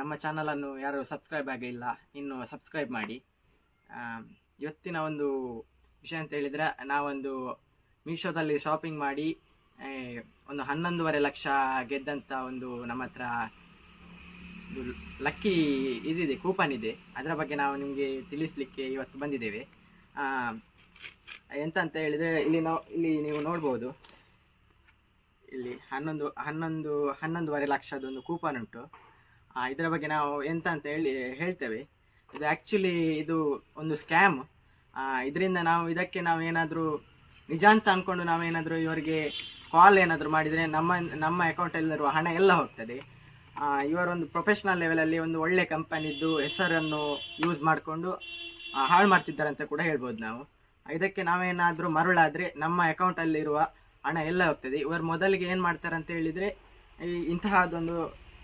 ನಮ್ಮ ಚಾನಲನ್ನು ಯಾರು ಸಬ್ಸ್ಕ್ರೈಬ್ ಆಗಿಲ್ಲ ಇನ್ನು ಸಬ್ಸ್ಕ್ರೈಬ್ ಮಾಡಿ. ಇವತ್ತಿನ ಒಂದು ವಿಷಯ ಅಂತ ಹೇಳಿದರೆ, ನಾವೊಂದು ಮೀಶೋದಲ್ಲಿ ಶಾಪಿಂಗ್ ಮಾಡಿ ಒಂದು ಹನ್ನೊಂದೂವರೆ ಲಕ್ಷ ಗೆದ್ದಂಥ ಒಂದು ನಮ್ಮ ಹತ್ರ ಲಕ್ಕಿ ಇದಿದೆ ಕೂಪನ್ ಇದೆ. ಅದರ ಬಗ್ಗೆ ನಾವು ನಿಮಗೆ ತಿಳಿಸ್ಲಿಕ್ಕೆ ಇವತ್ತು ಬಂದಿದ್ದೇವೆ. ಎಂತ ಅಂತ ಹೇಳಿದರೆ, ಇಲ್ಲಿ ನಾವು ಇಲ್ಲಿ ನೀವು ನೋಡ್ಬೋದು. ಇಲ್ಲಿ ಹನ್ನೊಂದು ಹನ್ನೊಂದು, ಹನ್ನೊಂದುವರೆ ಲಕ್ಷದೊಂದು ಕೂಪನ್ ಉಂಟು. ಇದರ ಬಗ್ಗೆ ನಾವು ಎಂತ ಅಂತ ಹೇಳಿ ಹೇಳ್ತೇವೆ. ಇದು ಆ್ಯಕ್ಚುಲಿ ಇದು ಒಂದು ಸ್ಕ್ಯಾಮ್ ಇದರಿಂದ ನಾವು ಇದಕ್ಕೆ ನಾವು ಏನಾದರೂ ನಿಜ ಅಂತ ಅಂದ್ಕೊಂಡು ನಾವೇನಾದರೂ ಇವರಿಗೆ ಕಾಲ್ ಏನಾದರೂ ಮಾಡಿದರೆ ನಮ್ಮ ನಮ್ಮ ಅಕೌಂಟಲ್ಲಿರುವ ಹಣ ಎಲ್ಲ ಹೋಗ್ತದೆ. ಇವರೊಂದು ಪ್ರೊಫೆಷ್ನಲ್ ಲೆವೆಲಲ್ಲಿ ಒಂದು ಒಳ್ಳೆ ಕಂಪನಿದ್ದು ಹೆಸರನ್ನು ಯೂಸ್ ಮಾಡಿಕೊಂಡು ಹಾಳು ಮಾಡ್ತಿದ್ದಾರೆ ಅಂತ ಕೂಡ ಹೇಳ್ಬೋದು ನಾವು. ಇದಕ್ಕೆ ನಾವೇನಾದರೂ ಮರುಳಾದರೆ ನಮ್ಮ ಅಕೌಂಟಲ್ಲಿರುವ ಹಣ ಎಲ್ಲ ಹೋಗ್ತದೆ. ಇವರು ಮೊದಲಿಗೆ ಏನು ಮಾಡ್ತಾರೆ ಅಂತ ಹೇಳಿದರೆ, ಈ ಇಂತಹದೊಂದು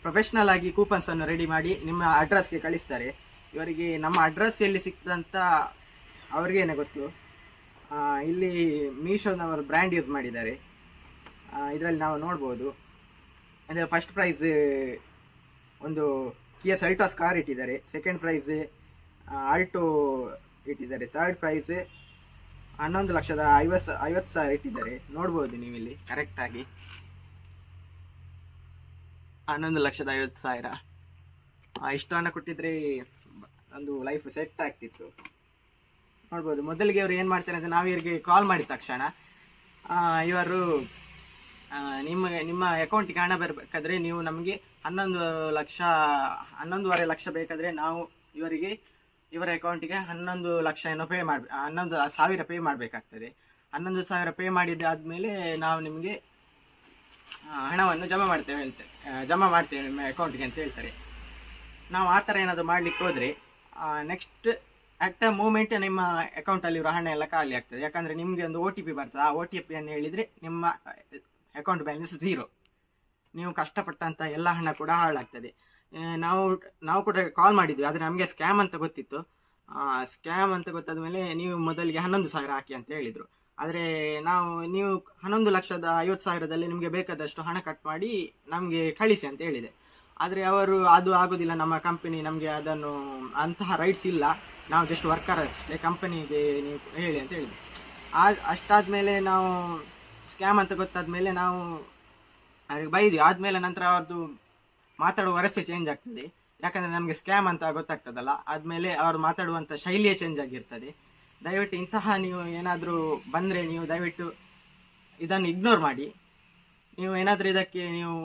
ಪ್ರೊಫೆಷ್ನಲ್ ಆಗಿ ಕೂಪನ್ಸ್ ಅನ್ನು ರೆಡಿ ಮಾಡಿ ನಿಮ್ಮ ಅಡ್ರೆಸ್ಗೆ ಕಳಿಸ್ತಾರೆ. ಇವರಿಗೆ ನಮ್ಮ ಅಡ್ರೆಸ್ ಎಲ್ಲಿ ಸಿಕ್ತಂತ ಅವ್ರಿಗೇನೆ ಗೊತ್ತು. ಇಲ್ಲಿ ಮೀಶೋನವರು ಬ್ರ್ಯಾಂಡ್ ಯೂಸ್ ಮಾಡಿದ್ದಾರೆ. ಇದರಲ್ಲಿ ನಾವು ನೋಡ್ಬೋದು. ಅಂದರೆ ಫಸ್ಟ್ ಪ್ರೈಸ್ ಒಂದು ಕಿಯ ಸಲ್ಟಾಸ್ ಕಾರ್ ಇಟ್ಟಿದ್ದಾರೆ. ಸೆಕೆಂಡ್ ಪ್ರೈಸ್ ಆಲ್ಟೋ ಇಟ್ಟಿದ್ದಾರೆ. ಥರ್ಡ್ ಪ್ರೈಸ್ ಹನ್ನೊಂದು ಲಕ್ಷದ ಐವತ್ತು ಐವತ್ತು ಸಾವಿರ ಇಟ್ಟಿದ್ದಾರೆ. ನೋಡ್ಬೋದು ನೀವು ಇಲ್ಲಿ ಕರೆಕ್ಟಾಗಿ ಹನ್ನೊಂದು ಲಕ್ಷದ ಐವತ್ತು ಸಾವಿರ. ಇಷ್ಟು ಹಣ ಕೊಟ್ಟಿದ್ರೆ ಒಂದು ಲೈಫ್ ಸೆಟ್ ಆಗ್ತಿತ್ತು. ನೋಡ್ಬೋದು, ಮೊದಲಿಗೆ ಅವರು ಏನು ಮಾಡ್ತಾರೆ ಅಂತ ನಾವು ಇವರಿಗೆ ಕಾಲ್ ಮಾಡಿದ ತಕ್ಷಣ ಇವರು ನಿಮ್ಮ ನಿಮ್ಮ ಅಕೌಂಟಿಗೆ ಹಣ ಬರಬೇಕಾದ್ರೆ ನೀವು ನಮಗೆ ಹನ್ನೊಂದು ಲಕ್ಷ, ಹನ್ನೊಂದುವರೆ ಲಕ್ಷ ಬೇಕಾದರೆ ನಾವು ಇವರಿಗೆ ಇವರ ಅಕೌಂಟಿಗೆ ಹನ್ನೊಂದು ಲಕ್ಷ ಏನೋ ಪೇ ಮಾಡಿ ಹನ್ನೊಂದು ಸಾವಿರ ಪೇ ಮಾಡಬೇಕಾಗ್ತದೆ. ಹನ್ನೊಂದು ಸಾವಿರ ಪೇ ಮಾಡಿದ್ದಾದಮೇಲೆ ನಾವು ನಿಮಗೆ ಹಣವನ್ನು ಜಮಾ ಮಾಡ್ತೇವೆ ಅಂತ ಜಮಾ ಮಾಡ್ತೇವೆ ನಿಮ್ಮ ಅಕೌಂಟ್ಗೆ ಅಂತ ಹೇಳ್ತಾರೆ. ನಾವು ಆ ಥರ ಏನಾದರೂ ಮಾಡ್ಲಿಕ್ಕೆ ಹೋದರೆ ನೆಕ್ಸ್ಟ್ ಅಟ್ ಅ ಮೂಮೆಂಟ್ ನಿಮ್ಮ ಅಕೌಂಟಲ್ಲಿರೋ ಹಣ ಎಲ್ಲ ಖಾಲಿ ಆಗ್ತದೆ. ಯಾಕಂದರೆ ನಿಮಗೆ ಒಂದು ಒ ಟಿ ಪಿ ಬರ್ತದೆ. ಆ ಒ ಟಿ ಪಿಯನ್ನು ಹೇಳಿದರೆ ನಿಮ್ಮ ಅಕೌಂಟ್ ಬ್ಯಾಲೆನ್ಸ್ ಝೀರೋ ನೀವು ಕಷ್ಟಪಟ್ಟಂಥ ಎಲ್ಲ ಹಣ ಕೂಡ ಹಾಳಾಗ್ತದೆ. ನಾವು ನಾವು ಕೂಡ ಕಾಲ್ ಮಾಡಿದ್ವಿ. ಆದರೆ ನಮಗೆ ಸ್ಕ್ಯಾಮ್ ಅಂತ ಗೊತ್ತಿತ್ತು. ಸ್ಕ್ಯಾಮ್ ಅಂತ ಗೊತ್ತಾದ ಮೇಲೆ ನೀವು ಮೊದಲಿಗೆ ಹನ್ನೊಂದು ಸಾವಿರ ಹಾಕಿ ಅಂತ ಹೇಳಿದರು. ಆದರೆ ನಾವು, ನೀವು ಹನ್ನೊಂದು ಲಕ್ಷದ ಐವತ್ತು ಸಾವಿರದಲ್ಲಿ ನಿಮಗೆ ಬೇಕಾದಷ್ಟು ಹಣ ಕಟ್ ಮಾಡಿ ನಮಗೆ ಕಳಿಸಿ ಅಂತ ಹೇಳಿದೆ. ಆದರೆ ಅವರು ಅದು ಆಗೋದಿಲ್ಲ, ನಮ್ಮ ಕಂಪನಿ ನಮಗೆ ಅದನ್ನು ಅಂತಹ ರೈಟ್ಸ್ ಇಲ್ಲ. ನಾವು ಜಸ್ಟ್ ವರ್ಕರ್ ಅಷ್ಟೇ ಕಂಪನಿಗೆ ನೀವು ಹೇಳಿ ಅಂತ ಹೇಳಿದೆ. ಆ, ಅಷ್ಟಾದಮೇಲೆ ನಾವು ಸ್ಕ್ಯಾಮ್ ಅಂತ ಗೊತ್ತಾದ ಮೇಲೆ ನಾವು ಅವ್ರಿಗೆ ಬೈದ್ವಿ. ಆದಮೇಲೆ ನಂತರ ಅವ್ರದ್ದು ಮಾತಾಡುವ ವರಸೆ ಚೇಂಜ್ ಆಗ್ತದೆ. ಯಾಕಂದರೆ ನಮಗೆ ಸ್ಕ್ಯಾಮ್ ಅಂತ ಗೊತ್ತಾಗ್ತದಲ್ಲ. ಆದಮೇಲೆ ಅವರು ಮಾತಾಡುವಂಥ ಶೈಲಿಯೇ ಚೇಂಜ್ ಆಗಿರ್ತದೆ. ದಯವಿಟ್ಟು ಇಂತಹ ನೀವು ಏನಾದರೂ ಬಂದರೆ ನೀವು ದಯವಿಟ್ಟು ಇದನ್ನು ಇಗ್ನೋರ್ ಮಾಡಿ. ನೀವು ಏನಾದರೂ ಇದಕ್ಕೆ ನೀವು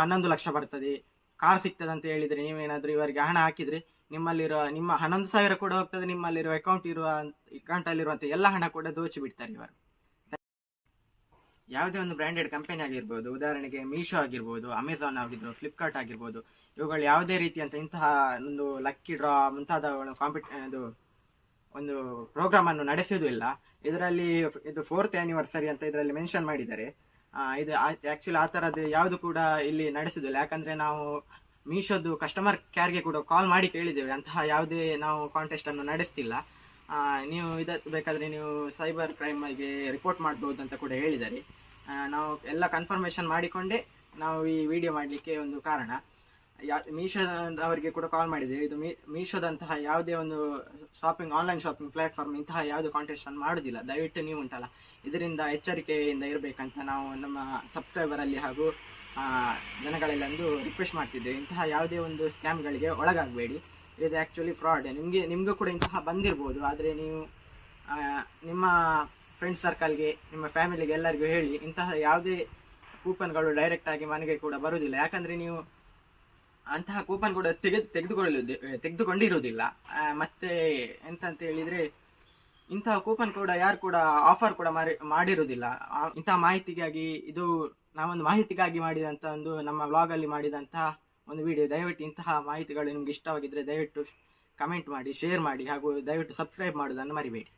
ಹನ್ನೊಂದು ಲಕ್ಷ ಬರ್ತದೆ, ಕಾರ್ ಸಿಗ್ತದೆ ಅಂತ ಹೇಳಿದರೆ ನೀವೇನಾದರೂ ಇವರಿಗೆ ಹಣ ಹಾಕಿದರೆ ನಿಮ್ಮಲ್ಲಿರೋ ನಿಮ್ಮ ಹನ್ನೊಂದು ಸಾವಿರ ಕೂಡ ಹೋಗ್ತದೆ, ನಿಮ್ಮಲ್ಲಿರುವ ಅಕೌಂಟ್ ಇರುವ ಅಕೌಂಟಲ್ಲಿರುವಂಥ ಎಲ್ಲ ಹಣ ಕೂಡ ದೋಚಿ ಬಿಡ್ತಾರೆ ಇವರು. ಯಾವುದೇ ಒಂದು ಬ್ರ್ಯಾಂಡೆಡ್ ಕಂಪನಿ ಆಗಿರ್ಬೋದು, ಉದಾಹರಣೆಗೆ ಮೀಶೋ ಆಗಿರ್ಬೋದು ಅಮೆಝಾನ್ ಆಗಿರ್ಬೋದು ಫ್ಲಿಪ್ಕಾರ್ಟ್ ಆಗಿರ್ಬೋದು, ಇವುಗಳು ಯಾವುದೇ ರೀತಿಯಂಥ ಇಂತಹ ಒಂದು ಲಕ್ಕಿ ಡ್ರಾ ಮುಂತಾದ ಕಾಂಪಿಟ್ ಇದು ಒಂದು ಪ್ರೋಗ್ರಾಮ್ ಅನ್ನು ನಡೆಸುವುದು ಇಲ್ಲ. ಇದರಲ್ಲಿ ಇದು ಫೋರ್ತ್ ಆನಿವರ್ಸರಿ ಅಂತ ಇದರಲ್ಲಿ ಮೆನ್ಷನ್ ಮಾಡಿದ್ದಾರೆ. ಇದು ಆಕ್ಚುಲಿ ಆ ಥರದ್ದು ಯಾವುದು ಕೂಡ ಇಲ್ಲಿ ನಡೆಸುವುದಿಲ್ಲ ಯಾಕಂದ್ರೆ ನಾವು ಮೀಶೋದು ಕಸ್ಟಮರ್ ಕೇರ್ಗೆ ಕೂಡ ಕಾಲ್ ಮಾಡಿ ಕೇಳಿದ್ದೇವೆ. ಅಂತಹ ಯಾವುದೇ ನಾವು ಕಾಂಟೆಸ್ಟ್ ಅನ್ನು ನಡೆಸ್ತಿಲ್ಲ. ನೀವು ಇದ ಬೇಕಾದರೆ ನೀವು ಸೈಬರ್ ಕ್ರೈಮ್ಗೆ ರಿಪೋರ್ಟ್ ಮಾಡ್ಬೋದು ಅಂತ ಕೂಡ ಹೇಳಿದ್ದಾರೆ. ನಾವು ಎಲ್ಲ ಕನ್ಫರ್ಮೇಷನ್ ಮಾಡಿಕೊಂಡೇ ನಾವು ಈ ವಿಡಿಯೋ ಮಾಡಲಿಕ್ಕೆ ಒಂದು ಕಾರಣ. ಯಾ ಮೀಶೋ ಅವರಿಗೆ ಕೂಡ ಕಾಲ್ ಮಾಡಿದೆ. ಇದು ಮೀ, ಮೀಶೋದಂತಹ ಯಾವುದೇ ಒಂದು ಶಾಪಿಂಗ್ ಆನ್ಲೈನ್ ಶಾಪಿಂಗ್ ಪ್ಲಾಟ್ಫಾರ್ಮ್ ಇಂತಹ ಯಾವುದು ಕಾಂಟೆಸ್ಟ್ ಅನ್ನು ಮಾಡೋದಿಲ್ಲ. ದಯವಿಟ್ಟು ನೀವು ಉಂಟಲ್ಲ. ಇದರಿಂದ ಎಚ್ಚರಿಕೆಯಿಂದ ಇರಬೇಕಂತ ನಾವು ನಮ್ಮ ಸಬ್ಸ್ಕ್ರೈಬರಲ್ಲಿ ಹಾಗೂ ಜನಗಳೆಲ್ಲಂದು ರಿಕ್ವೆಸ್ಟ್ ಮಾಡ್ತಿದ್ದೆ ಇಂತಹ ಯಾವುದೇ ಒಂದು ಸ್ಕ್ಯಾಮ್ಗಳಿಗೆ ಒಳಗಾಗಬೇಡಿ. ಇದು ಆ್ಯಕ್ಚುಲಿ ಫ್ರಾಡ್ ನಿಮಗೆ ನಿಮಗೂ ಕೂಡ ಇಂತಹ ಬಂದಿರ್ಬೋದು. ಆದರೆ ನೀವು ನಿಮ್ಮ ಫ್ರೆಂಡ್ಸ್ ಸರ್ಕಲ್ಗೆ ನಿಮ್ಮ ಫ್ಯಾಮಿಲಿಗೆ ಎಲ್ಲರಿಗೂ ಹೇಳಿ, ಇಂತಹ ಯಾವುದೇ ಕೂಪನ್ಗಳು ಡೈರೆಕ್ಟ್ ಆಗಿ ಮನೆಗೆ ಕೂಡ ಬರುವುದಿಲ್ಲ ಯಾಕಂದರೆ ನೀವು ಅಂತಹ ಕೂಪನ್ ಕೂಡ ತೆಗೆ ತೆಗೆದುಕೊಳ್ಳಲು ತೆಗೆದುಕೊಂಡಿರುವುದಿಲ್ಲ. ಮತ್ತೆ ಎಂತ ಅಂತ ಹೇಳಿದ್ರೆ, ಇಂತಹ ಕೂಪನ್ ಕೂಡ ಯಾರು ಕೂಡ ಆಫರ್ ಕೂಡ ಮಾಡಿ ಮಾಡಿರುವುದಿಲ್ಲ. ಇಂತಹ ಮಾಹಿತಿಗಾಗಿ, ಇದು ನಾವೊಂದು ಮಾಹಿತಿಗಾಗಿ ಮಾಡಿದಂಥ ಒಂದು, ನಮ್ಮ ವ್ಲಾಗ್ ಅಲ್ಲಿ ಮಾಡಿದಂತಹ ಒಂದು ವಿಡಿಯೋ ದಯವಿಟ್ಟು ಇಂತಹ ಮಾಹಿತಿಗಳು ನಿಮ್ಗೆ ಇಷ್ಟವಾಗಿದ್ರೆ ದಯವಿಟ್ಟು ಕಮೆಂಟ್ ಮಾಡಿ ಶೇರ್ ಮಾಡಿ, ಹಾಗೂ ದಯವಿಟ್ಟು ಸಬ್ಸ್ಕ್ರೈಬ್ ಮಾಡೋದನ್ನು ಮರಿಬೇಡಿ.